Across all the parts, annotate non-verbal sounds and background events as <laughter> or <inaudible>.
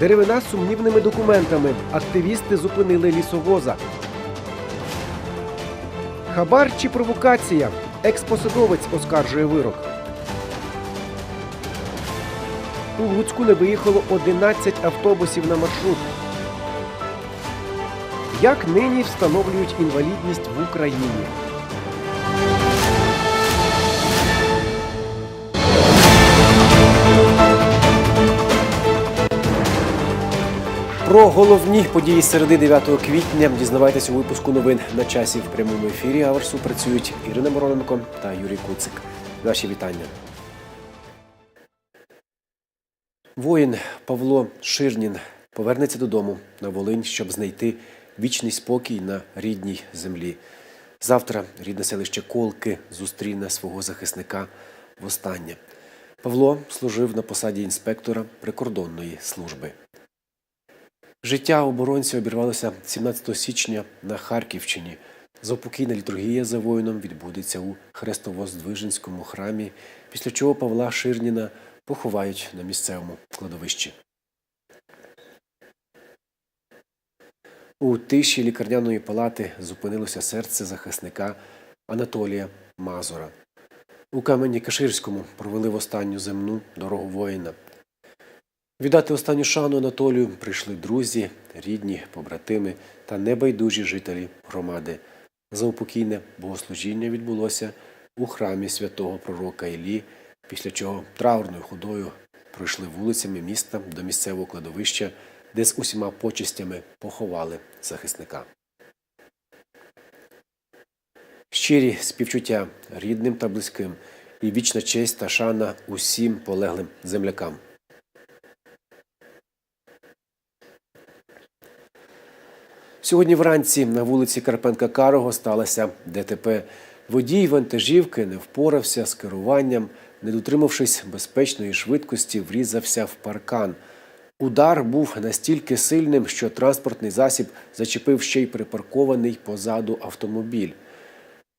Деревина з сумнівними документами. Активісти зупинили лісовоза. Хабар чи провокація? Експосадовець оскаржує вирок. У Луцьку не виїхало 11 автобусів на маршрут. Як нині встановлюють інвалідність в Україні? Про головні події середи 9 квітня дізнавайтесь у випуску новин на часі в прямому ефірі. Аверсу працюють Ірина Мороненко та Юрій Куцик. Наші вітання. Воїн Павло Ширнін повернеться додому на Волинь, щоб знайти вічний спокій на рідній землі. Завтра рідне селище Колки зустріне свого захисника востаннє. Павло служив на посаді інспектора прикордонної служби. Життя оборонця обірвалося 17 січня на Харківщині. Заупокійна літургія за воїном відбудеться у Хрестово-Здвиженському храмі, після чого Павла Ширніна поховають на місцевому кладовищі. У тиші лікарняної палати зупинилося серце захисника Анатолія Мазура. У камені Каширському провели в останню земну дорогу воїна. Віддати останню шану Анатолію прийшли друзі, рідні, побратими та небайдужі жителі громади. Заупокійне богослужіння відбулося у храмі святого пророка Іллі, після чого траурною ходою пройшли вулицями міста до місцевого кладовища, де з усіма почестями поховали захисника. Щирі співчуття рідним та близьким і вічна честь та шана усім полеглим землякам. Сьогодні вранці на вулиці Карпенка Карого сталося ДТП. Водій вантажівки не впорався з керуванням, не дотримавшись безпечної швидкості, врізався в паркан. Удар був настільки сильним, що транспортний засіб зачепив ще й припаркований позаду автомобіль.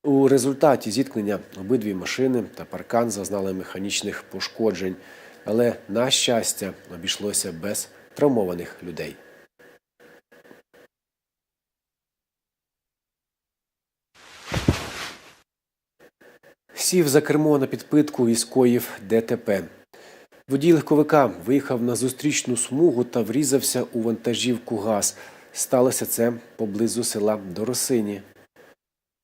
У результаті зіткнення обидві машини та паркан зазнали механічних пошкоджень, але, на щастя, обійшлося без травмованих людей. Сів за кермо на підпитку і скоїв ДТП. Водій легковика виїхав на зустрічну смугу та врізався у вантажівку ГАЗ. Сталося це поблизу села Доросині.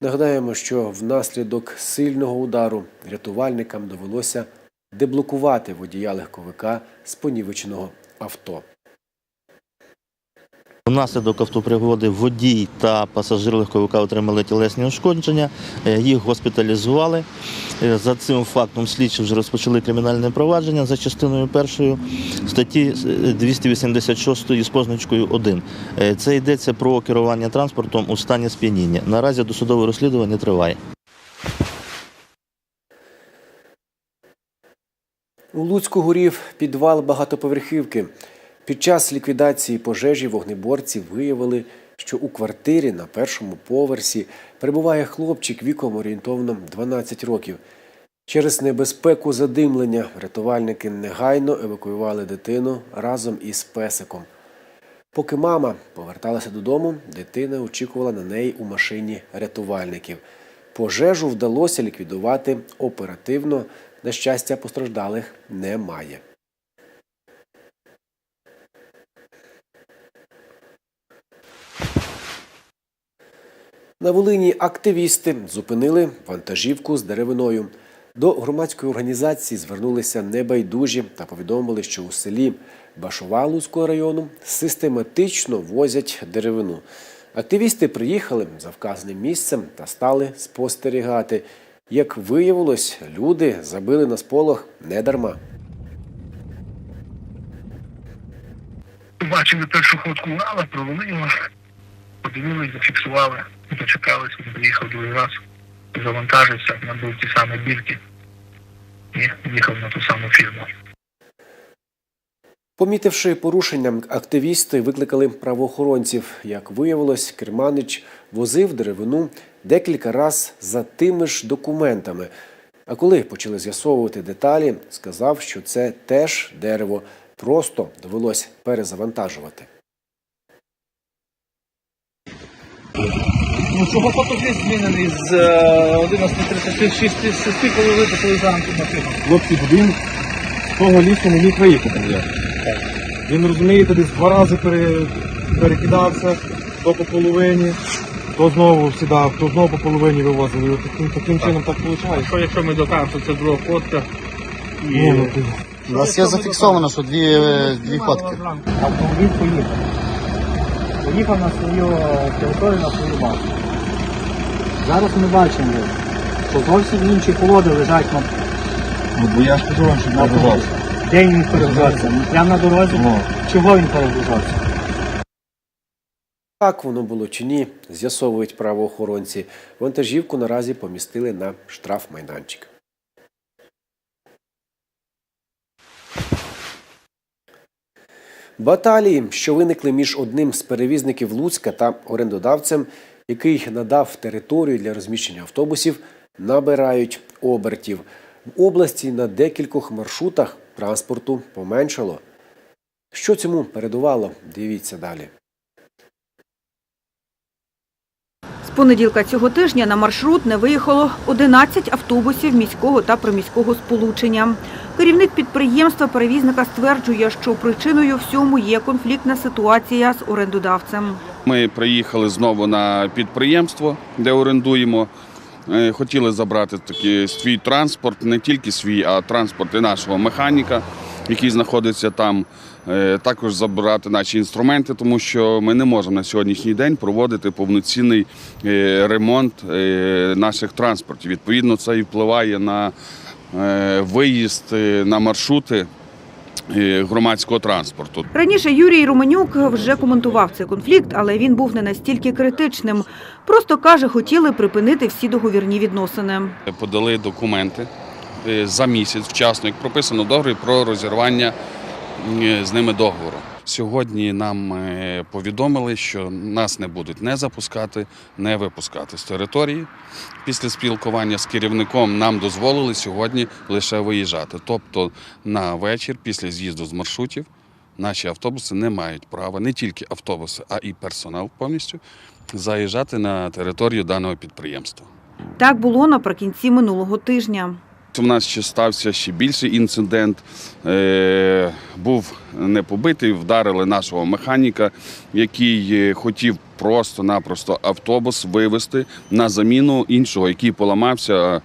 Нагадаємо, що внаслідок сильного удару рятувальникам довелося деблокувати водія легковика з понівеченого авто. Внаслідок автопригоди водій та пасажир легковика отримали тілесні ушкодження, е, їх госпіталізували. Е, За цим фактом слідчі вже розпочали кримінальне провадження за частиною першої статті е, 286 з позначкою 1. Е, Це йдеться про керування транспортом у стані сп'яніння. Наразі досудове розслідування триває. У Луцьку горів підвал багатоповерхівки. Під час ліквідації пожежі вогнеборці виявили, що у квартирі на першому поверсі перебуває хлопчик віком орієнтовно 12 років. Через небезпеку задимлення рятувальники негайно евакуювали дитину разом із песиком. Поки мама поверталася додому, дитина очікувала на неї у машині рятувальників. Пожежу вдалося ліквідувати оперативно. На щастя, постраждалих немає. На Волині активісти зупинили вантажівку з деревиною. До громадської організації звернулися небайдужі та повідомили, що у селі Башовалуцького району систематично возять деревину. Активісти приїхали за вказаним місцем та стали спостерігати. Як виявилось, люди забили на сполох не дарма. Побачили першу ходку вала, провели його, подивилися, зафіксували, дочекалися, він приїхав другий раз, завантажився, набив ті самі бірки і їхав на ту саму фірму. Помітивши порушення, активісти викликали правоохоронців. Як виявилось, керманич возив деревину декілька раз за тими ж документами. А коли почали з'ясовувати деталі, сказав, що це теж дерево просто довелось перезавантажувати. Ну, чого фотокліп змінений з е, 11.36, коли випустили зранку машину? Хлопці, він з того лісу не міг виїхати вже. Він, розумієте, десь два рази пере, перекидався, то по половині, то знову сідав, то знову по половині вивозили. І от таким, таким чином так виходить. Що якщо ми докажемо, що це друга фотка? І... Ні, ну, ти- У нас є зафіксовано, що дві, е, дві фотки. Автомобіль поїхав. Поїхав на свою територію, на свою базу. Зараз ми бачимо, що зовсім інші колоди лежать на ну, бо я ж кажу вам, що не де він перегружався. Прямо на дорозі. Ну. Чого він перегружався? Так воно було чи ні, з'ясовують правоохоронці. Вантажівку наразі помістили на штрафмайданчик. Баталії, що виникли між одним з перевізників Луцька та орендодавцем, який надав територію для розміщення автобусів, набирають обертів. В області на декількох маршрутах транспорту поменшало. Що цьому передувало? Дивіться далі. З понеділка цього тижня на маршрут не виїхало 11 автобусів міського та приміського сполучення. Керівник підприємства перевізника стверджує, що причиною всьому є конфліктна ситуація з орендодавцем. Ми приїхали знову на підприємство, де орендуємо. Е, Хотіли забрати такий свій транспорт, не тільки свій, а транспорт і нашого механіка, який знаходиться там. Е, Також забрати наші інструменти, тому що ми не можемо на сьогоднішній день проводити повноцінний е, ремонт наших транспортів. Відповідно, це і впливає на виїзд е, на маршрути е, громадського транспорту. Раніше Юрій Романюк вже коментував цей конфлікт, але він був не настільки критичним. Просто каже, хотіли припинити всі договірні відносини. подали документи е, за місяць вчасно, як прописано в договорі про розірвання е, з ними договору. Сьогодні нам е, повідомили, що нас не будуть не запускати, не випускати з території. Після спілкування з керівником нам дозволили сьогодні лише виїжджати. Тобто на вечір, після з'їзду з маршрутів, наші автобуси не мають права, не тільки автобуси, а і персонал повністю заїжджати на територію даного підприємства. Так було наприкінці минулого тижня. У нас ще стався ще більший інцидент. Е, був не побитий, вдарили нашого механіка, який е, хотів просто-напросто автобус вивезти на заміну іншого, який поламався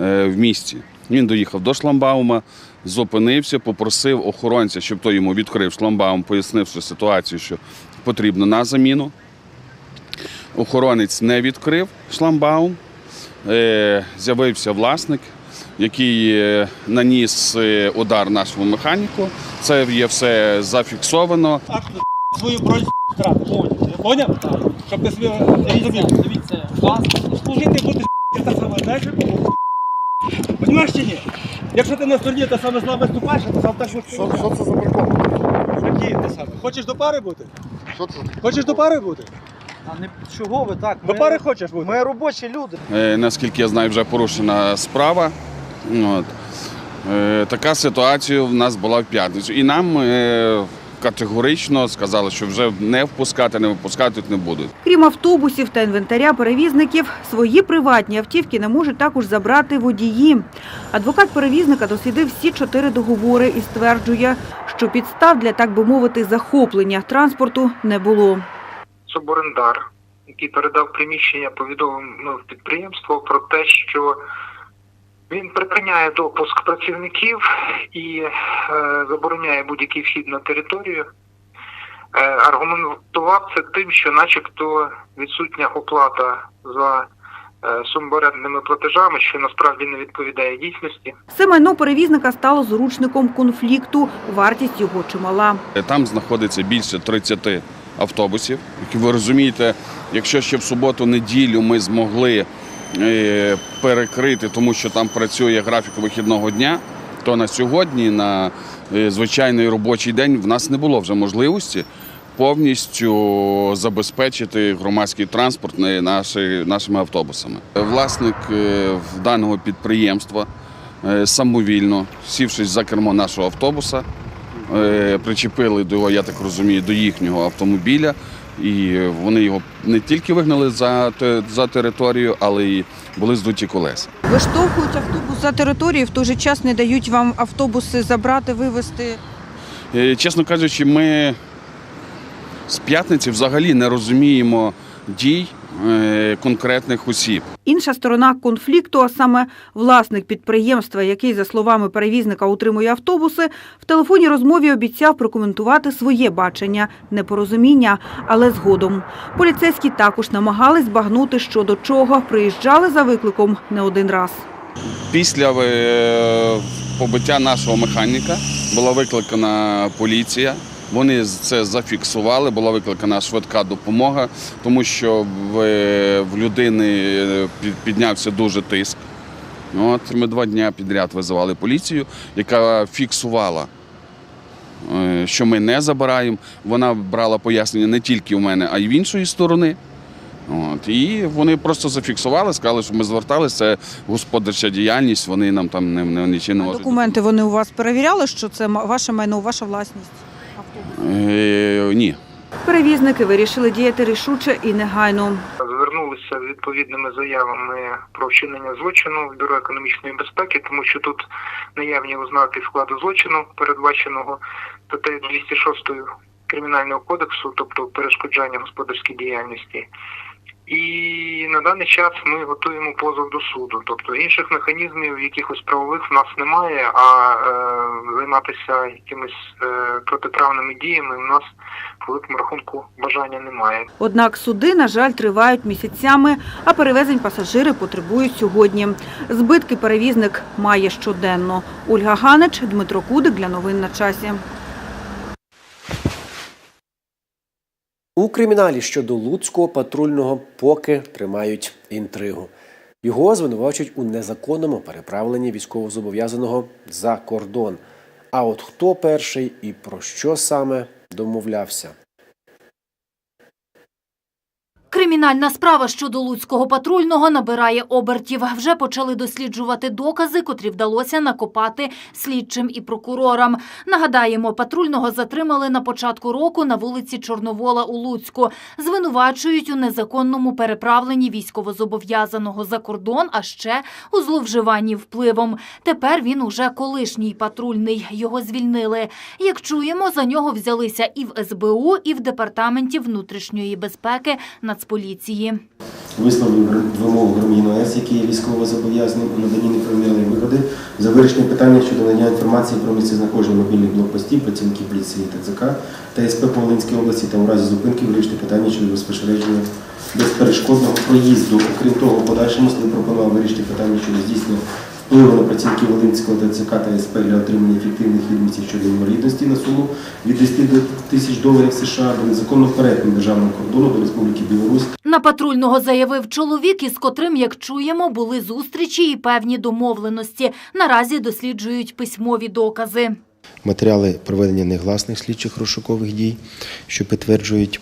е, в місті. Він доїхав до шламбаума, зупинився, попросив охоронця, щоб той йому відкрив шламбаум, пояснивши ситуацію, що потрібно на заміну. Охоронець не відкрив шламбаум. З'явився власник, який е, наніс е, удар нашому механіку. Це є все зафіксовано. Свою бронь. Поняв? Щоб ти собі розумів. Дивіться, служити будеш та саме далі. Понімаєш чи ні? Якщо ти на стороні та саме зла виступаєш, то сам так що Що це за прикол? Які ти саме? Хочеш до пари бути? Що це? Хочеш до пари бути? А не чого ви так? До пари хочеш бути? Ми робочі люди. Е, Наскільки я знаю, вже порушена справа. От. Е, Така ситуація в нас була в п'ятницю. І нам е, категорично сказали, що вже не впускати, не випускати тут не будуть. Крім автобусів та інвентаря перевізників, свої приватні автівки не можуть також забрати водії. Адвокат перевізника дослідив всі чотири договори і стверджує, що підстав для, так би мовити, захоплення транспорту не було. суборендар, який передав приміщення, повідомив підприємство про те, що він припиняє допуск працівників і е, забороняє будь-який вхід на територію. Е, аргументував це тим, що начебто відсутня оплата за е, суборендними платежами, що насправді не відповідає дійсності. Все майно перевізника стало зручником конфлікту. Вартість його чимала. Там знаходиться більше 30 автобусів. Як ви розумієте, якщо ще в суботу-неділю ми змогли перекрити, тому що там працює графік вихідного дня, то на сьогодні, на е, звичайний робочий день, в нас не було вже можливості повністю забезпечити громадський транспорт нашими автобусами. Власник е, даного підприємства е, самовільно, сівшись за кермо нашого автобуса, е, причепили до я так розумію, до їхнього автомобіля. І вони його не тільки вигнали за, за територію, але й були здуті колеса. Виштовхують автобус за територію, в той же час не дають вам автобуси забрати, вивезти. Е, Чесно кажучи, ми з п'ятниці взагалі не розуміємо дій конкретних осіб. Інша сторона конфлікту, а саме власник підприємства, який, за словами перевізника, утримує автобуси, в телефонній розмові обіцяв прокоментувати своє бачення непорозуміння, але згодом. Поліцейські також намагались збагнути, що до чого приїжджали за викликом не один раз. Після е, побиття нашого механіка була викликана поліція. Вони це зафіксували, була викликана швидка допомога, тому що в, в людини е, піднявся дуже тиск. От, ми два дні підряд визивали поліцію, яка фіксувала, е, що ми не забираємо. Вона брала пояснення не тільки у мене, а й в іншої сторони. От, і вони просто зафіксували, сказали, що ми зверталися, це господарча діяльність, вони нам там не, не, нічим не можуть. Документи вони у вас перевіряли, що це ваше майно, ваша власність? Е, ні. Перевізники вирішили діяти рішуче і негайно. звернулися з відповідними заявами про вчинення злочину в бюро економічної безпеки, тому що тут наявні ознаки складу злочину, передбаченого статтею 206 кримінального кодексу, тобто перешкоджання господарській діяльності. І на даний час ми готуємо позов до суду. Тобто інших механізмів, якихось правових в нас немає, а е, займатися якимись е, протиправними діями в нас по великому рахунку бажання немає. Однак суди, на жаль, тривають місяцями, а перевезень пасажири потребують сьогодні. Збитки перевізник має щоденно. Ольга Ганич, Дмитро Кудик для новин на часі. У криміналі щодо Луцького патрульного поки тримають інтригу. Його звинувачують у незаконному переправленні військовозобов'язаного за кордон. А от хто перший і про що саме домовлявся? Кримінальна справа щодо луцького патрульного набирає обертів. Вже почали досліджувати докази, котрі вдалося накопати слідчим і прокурорам. Нагадаємо, патрульного затримали на початку року на вулиці Чорновола у Луцьку. Звинувачують у незаконному переправленні військовозобов'язаного за кордон, а ще у зловживанні впливом. Тепер він уже колишній патрульний. Його звільнили. Як чуємо, за нього взялися і в СБУ, і в Департаменті внутрішньої безпеки Нацполіції. Висловив вимогу громадянина ОС, який є військово зобов'язаним у наданні неправомірної вигоди за вирішення питання щодо надання інформації про місцезнаходження мобільних блокпостів, працівників поліції ТЦК та СП по Волинській області та у разі зупинки вирішити питання щодо безпосереднього безперешкодного проїзду. Окрім того, в подальшому суд пропонував вирішити питання щодо здійснення впливу на працівників Волинського ТЦК та СП для отримання ефективних відомостей щодо інвалідності на суму від 10 до тисяч доларів США до незаконного перетину державного кордону до Республіки Білорусь На патрульного заявив чоловік, із котрим, як чуємо, були зустрічі і певні домовленості. Наразі досліджують письмові докази. матеріали проведення негласних слідчих розшукових дій, що підтверджують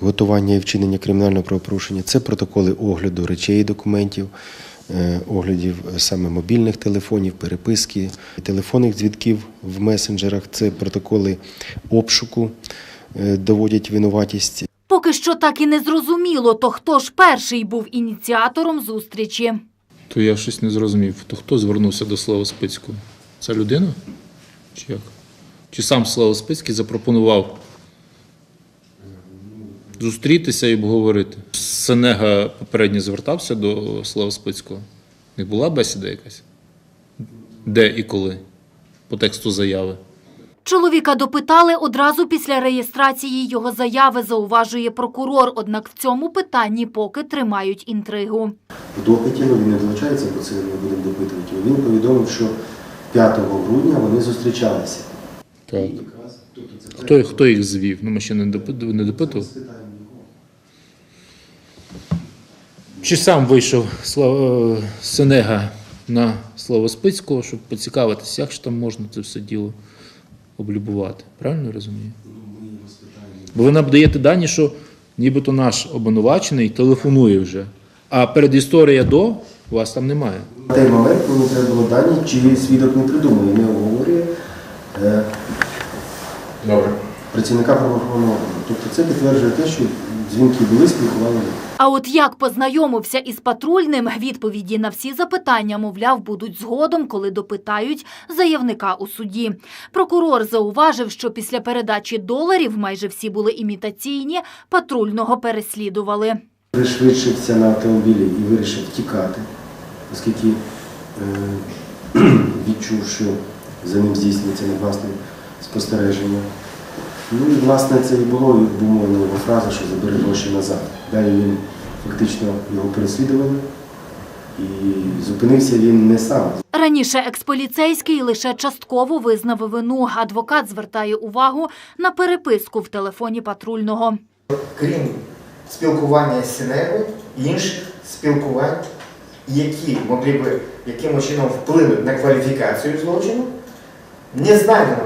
готування і вчинення кримінального правопорушення. Це протоколи огляду речей і документів, оглядів саме мобільних телефонів, переписки, телефонних дзвінків в месенджерах. Це протоколи обшуку, е, доводять винуватість Поки що так і не зрозуміло, то хто ж перший був ініціатором зустрічі. То я щось не зрозумів. То хто звернувся до Слава Спицького? Це людина? Чи як? Чи сам Слава Спицький запропонував зустрітися і обговорити? Сенега попередньо звертався до Слава Спицького. Не була бесіда якась? Де і коли? По тексту заяви. Чоловіка допитали одразу після реєстрації його заяви, зауважує прокурор. Однак в цьому питанні поки тримають інтригу. в допиті, ну він не долучається, бо це ми будемо допитувати. Він повідомив, що 5 грудня вони зустрічалися. Так. Тобто Хто, хто їх звів? Ну, ми ще не допитували. Не допитували. Спитаємо його. Чи сам вийшов е, Сенега на Слава Спицького, щоб поцікавитися, як ж там можна це все діло облюбувати? Правильно я розумію? Бо ви нам даєте дані, що нібито наш обвинувачений телефонує вже, а передісторія до вас там немає. На той момент мені треба було дані, чи свідок не придумує, не обговорює. Е, працівника правоохоронного органу. Тобто це підтверджує те, що дзвінки були, спілкували. А от як познайомився із патрульним, відповіді на всі запитання, мовляв, будуть згодом, коли допитають заявника у суді. Прокурор зауважив, що після передачі доларів майже всі були імітаційні, патрульного переслідували. Пришвидшився на автомобілі і вирішив тікати, оскільки е, <clears throat> відчув, що за ним здійснюється негласне спостереження. Ну і власне це і було обумовлено його фраза, що забери гроші назад. Далі він фактично його переслідували і зупинився він не сам. Раніше експоліцейський лише частково визнав вину. Адвокат звертає увагу на переписку в телефоні патрульного. крім спілкування з Сінегою, інших спілкувань, які могли би якимось чином вплинути на кваліфікацію злочину, не знайдено.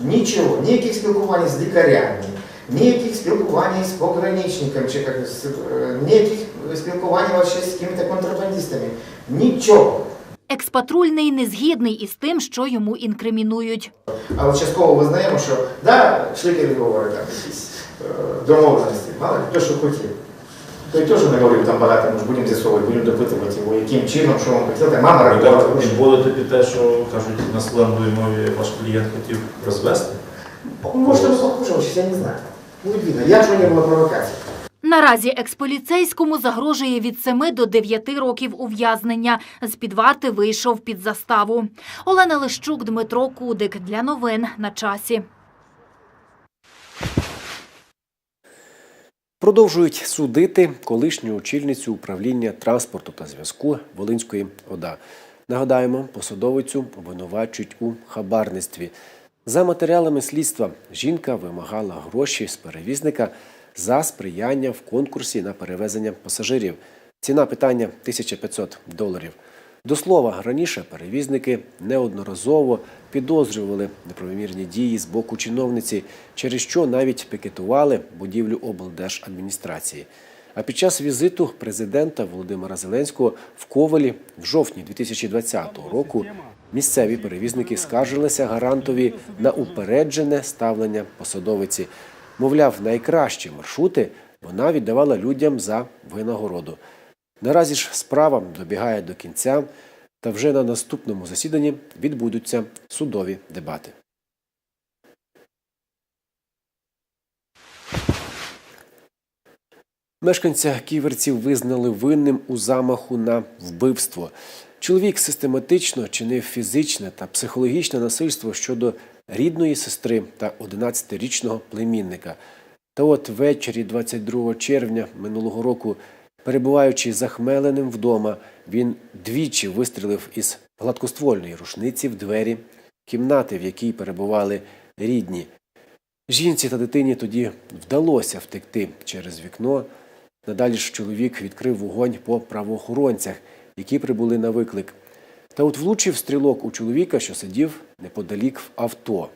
Нічого, ніяких спілкувань з лікарями, ніяких спілкувань з пограничниками, чи як, е, ніяких спілкувань вообще з якими-то контрабандистами. Нічого. Експатрульний не згідний із тим, що йому інкримінують. Але частково визнаємо, що да, йшли переговори там якісь е, домовленості, мало хто що хотів. Той теж не говорив там багато, ми ж будемо з'ясовувати, будемо допитувати його, яким чином, що він хотів, мама рахувала гроші. Вводити під те, що кажуть на сленговій мові ваш клієнт хотів розвести. Може, не похоже, я не знаю. Буде видно, як не було провокації. Наразі експоліцейському загрожує від 7 до 9 років ув'язнення. З-під варти вийшов під заставу. Олена Лищук, Дмитро Кудик. Для новин на часі. Продовжують судити колишню очільницю управління транспорту та зв'язку Волинської ОДА. Нагадаємо, посадовицю обвинувачують у хабарництві. За матеріалами слідства жінка вимагала гроші з перевізника за сприяння в конкурсі на перевезення пасажирів. Ціна питання 1500 доларів. До слова, раніше перевізники неодноразово підозрювали неправомірні дії з боку чиновниці, через що навіть пікетували будівлю облдержадміністрації. А під час візиту президента Володимира Зеленського в Ковалі в жовтні 2020 року місцеві перевізники скаржилися гарантові на упереджене ставлення посадовиці. Мовляв, найкращі маршрути вона віддавала людям за винагороду. Наразі ж справа добігає до кінця, та вже на наступному засіданні відбудуться судові дебати. Мешканця ківерців визнали винним у замаху на вбивство. Чоловік систематично чинив фізичне та психологічне насильство щодо рідної сестри та 11-річного племінника. Та от ввечері 22 червня минулого року, перебуваючи захмеленим вдома, він двічі вистрілив із гладкоствольної рушниці в двері кімнати, в якій перебували рідні. Жінці та дитині тоді вдалося втекти через вікно. Надалі ж чоловік відкрив вогонь по правоохоронцях, які прибули на виклик. Та от влучив стрілок у чоловіка, що сидів неподалік в авто.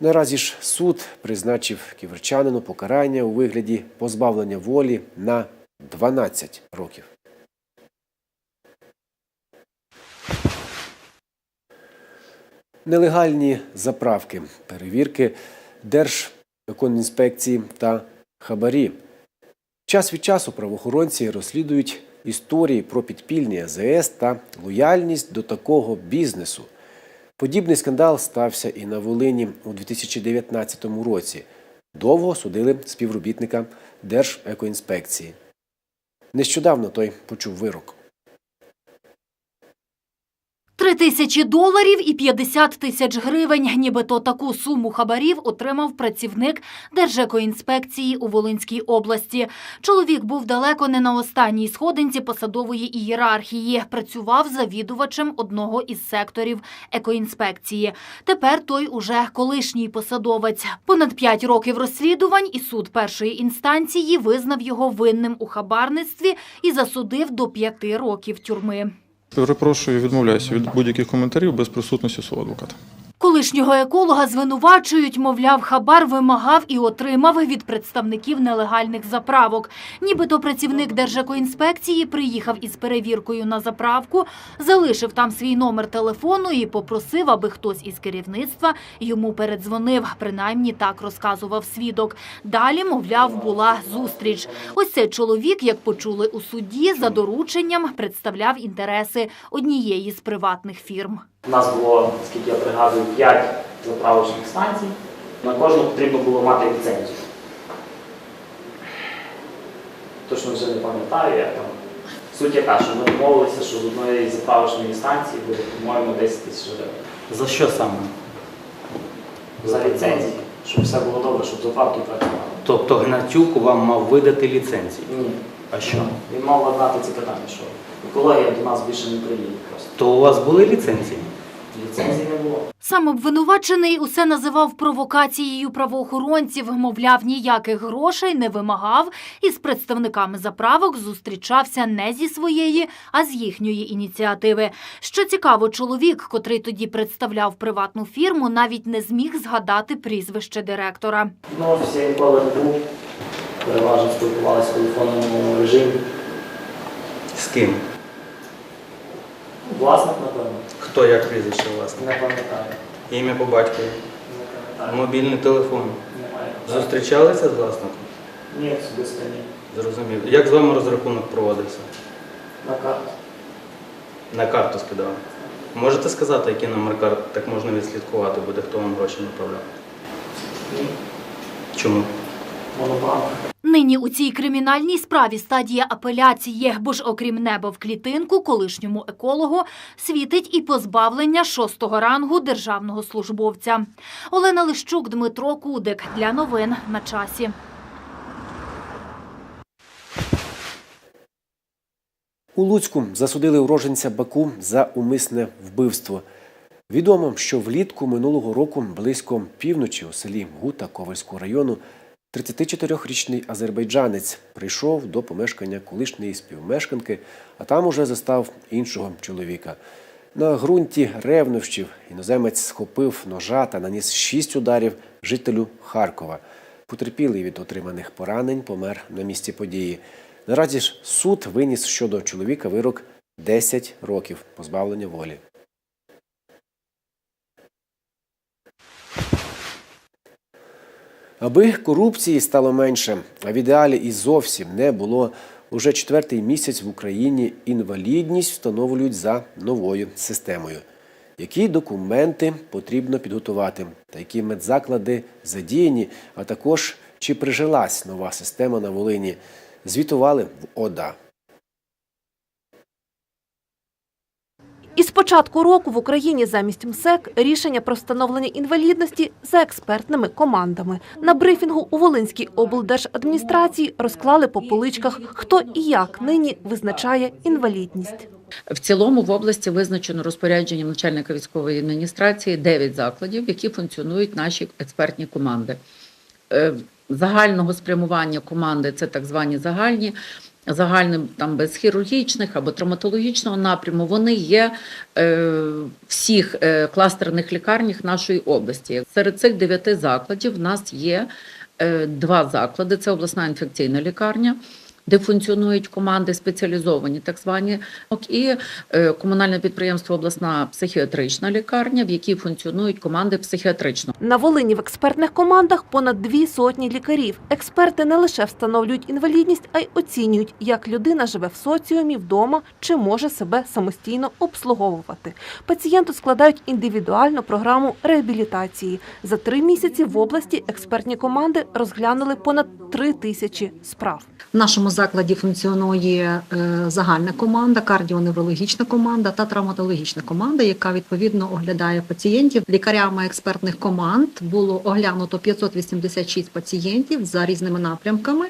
Наразі ж суд призначив ківерчанину покарання у вигляді позбавлення волі на 12 років. Нелегальні заправки, перевірки Держеконінспекції та хабарі. Час від часу правоохоронці розслідують історії про підпільні АЗС та лояльність до такого бізнесу. Подібний скандал стався і на Волині у 2019 році. Довго судили співробітника Держекоінспекції. Нещодавно той почув вирок. Три тисячі доларів і 50 тисяч гривень. Нібито таку суму хабарів отримав працівник Держекоінспекції у Волинській області. Чоловік був далеко не на останній сходинці посадової ієрархії. Працював завідувачем одного із секторів екоінспекції. Тепер той уже колишній посадовець. Понад п'ять років розслідувань і суд першої інстанції визнав його винним у хабарництві і засудив до п'яти років тюрми. Перепрошую, відмовляюся від будь-яких коментарів без присутності свого адвоката. Коли Колишнього еколога звинувачують, мовляв, хабар вимагав і отримав від представників нелегальних заправок. Нібито працівник Держекоінспекції приїхав із перевіркою на заправку, залишив там свій номер телефону і попросив, аби хтось із керівництва йому передзвонив. Принаймні так розказував свідок. Далі, мовляв, була зустріч. Ось цей чоловік, як почули у суді, за дорученням представляв інтереси однієї з приватних фірм. У нас було, скільки я пригадую, 5 заправочних станцій. На кожну потрібно було мати ліцензію. Точно вже не пам'ятаю, як там. Суть яка, що ми домовилися, що з одної заправочної станції буде, по-моєму, 10 тисяч гривень. За що саме? За ліцензію, щоб все було добре, щоб заправки працювали. Тобто Гнатюк вам мав видати ліцензію. Ні. А що? Він мав владнати ці питання, що екологія до нас більше не приїде просто. То у вас були ліцензії? Ліцензії не було. Сам обвинувачений усе називав провокацією правоохоронців. Мовляв, ніяких грошей не вимагав і з представниками заправок зустрічався не зі своєї, а з їхньої ініціативи. Що цікаво, чоловік, котрий тоді представляв приватну фірму, навіть не зміг згадати прізвище директора. Ну, я ніколи не був. Переважно спілкувалися в телефонному режимі. З ким? Власник, напевно, Хто як прізвище власне? не пам'ятаю. Ім'я по батькові. Не пам'ятаю. Мобільний телефон. Немає. Зустрічалися з власником? Ні, особисто ні. Зрозумів. Як з вами розрахунок проводився? На карту. На карту скидали. Можете сказати, який номер карт так можна відслідкувати буде, хто вам гроші направляв? Ні. Чому? Монобанк. Нині у цій кримінальній справі стадія апеляції, бо ж окрім неба в клітинку, колишньому екологу світить і позбавлення шостого рангу державного службовця. Олена Лищук, Дмитро Кудик. Для новин на часі. У Луцьку засудили уроженця Баку за умисне вбивство. Відомо, що влітку минулого року близько півночі у селі Гута Ковальського району 34-річний азербайджанець прийшов до помешкання колишньої співмешканки, а там уже застав іншого чоловіка. На ґрунті ревнощів іноземець схопив ножа та наніс шість ударів жителю Харкова. Потерпілий від отриманих поранень помер на місці події. Наразі ж суд виніс щодо чоловіка вирок 10 років позбавлення волі. Аби корупції стало менше, а в ідеалі і зовсім не було, уже четвертий місяць в Україні інвалідність встановлюють за новою системою. Які документи потрібно підготувати, та які медзаклади задіяні, а також чи прижилась нова система на Волині, звітували в ОДА. Із початку року в Україні замість МСЕК рішення про встановлення інвалідності за експертними командами. На брифінгу у Волинській облдержадміністрації розклали по поличках, хто і як нині визначає інвалідність. В цілому в області визначено розпорядженням начальника військової адміністрації 9 закладів, в які функціонують наші експертні команди. Е, Загального спрямування команди це так звані загальні. Загальним там без хірургічних або травматологічного напряму вони є е, в всіх е, кластерних лікарнях нашої області. Серед цих дев'яти закладів в нас є е, два заклади: це обласна інфекційна лікарня, де функціонують команди спеціалізовані, так звані, і е, комунальне підприємство обласна психіатрична лікарня, в якій функціонують команди психіатричного. На Волині в експертних командах понад дві сотні лікарів. Експерти не лише встановлюють інвалідність, а й оцінюють, як людина живе в соціумі вдома чи може себе самостійно обслуговувати. Пацієнту складають індивідуальну програму реабілітації. За три місяці в області експертні команди розглянули понад три тисячі справ. В нашому закладі функціонує е, загальна команда, кардіоневрологічна команда та травматологічна команда, яка відповідно оглядає пацієнтів. Лікарями експертних команд було оглянуто 586 пацієнтів за різними напрямками.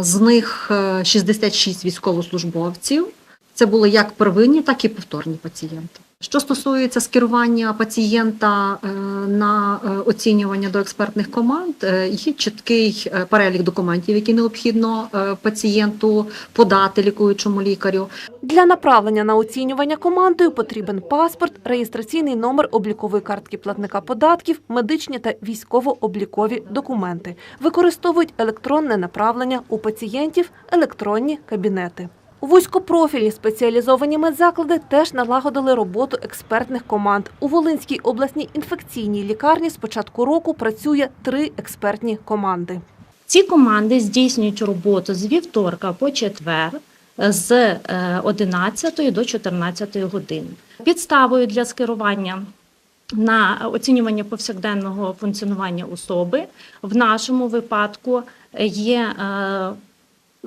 З них е, 66 військовослужбовців. Це були як первинні, так і повторні пацієнти. Що стосується скерування пацієнта е, на е, оцінювання до експертних команд, е, є чіткий перелік документів, які необхідно пацієнту подати лікуючому лікарю. Для направлення на оцінювання командою потрібен паспорт, реєстраційний номер облікової картки платника податків, медичні та військово-облікові документи. Використовують електронне направлення у пацієнтів, електронні кабінети. У вузькопрофільні спеціалізовані медзаклади теж налагодили роботу експертних команд. У Волинській обласній інфекційній лікарні з початку року працює три експертні команди. Ці команди здійснюють роботу з вівторка по четвер з е, 11 до 14 години. Підставою для скерування на оцінювання повсякденного функціонування особи в нашому випадку є е,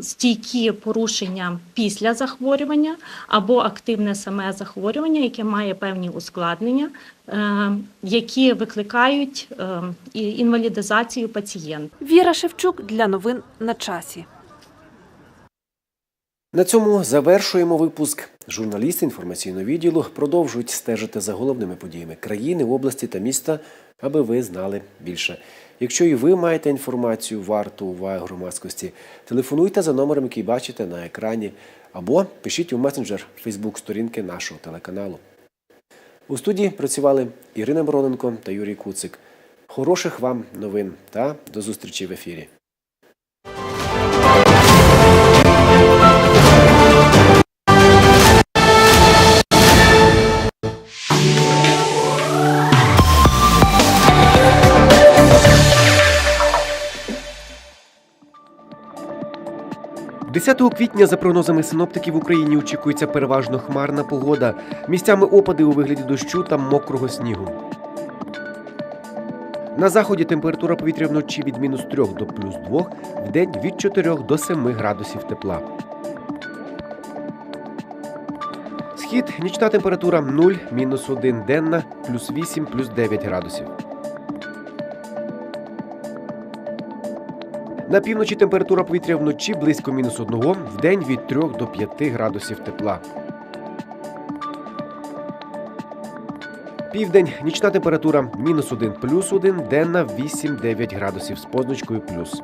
стійкі порушення після захворювання або активне саме захворювання, яке має певні ускладнення, е, які викликають е, інвалідизацію пацієнта. Віра Шевчук для новин на часі. На цьому завершуємо випуск. Журналісти інформаційного відділу продовжують стежити за головними подіями країни, області та міста, аби ви знали більше. Якщо і ви маєте інформацію варту уваги громадськості, телефонуйте за номером, який бачите на екрані, або пишіть у месенджер Фейсбук сторінки нашого телеканалу. У студії працювали Ірина Мироненко та Юрій Куцик. Хороших вам новин та до зустрічі в ефірі. – 10 квітня, за прогнозами синоптиків, в Україні очікується переважно хмарна погода. Місцями опади у вигляді дощу та мокрого снігу. На заході температура повітря вночі від мінус 3 до плюс 2, в день від 4 до 7 градусів тепла. Схід нічна температура 0, мінус 1 денна, плюс 8, плюс 9 градусів. На півночі температура повітря вночі близько мінус 1, в день від 3 до 5 градусів тепла. Південь нічна температура мінус 1 плюс 1, денна 8-9 градусів з позначкою плюс.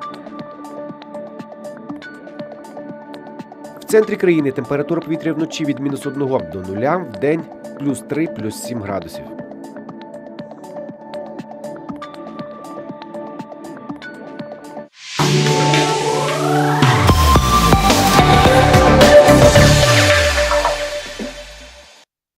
В центрі країни температура повітря вночі від мінус 1 до 0, в день плюс 3 плюс 7 градусів.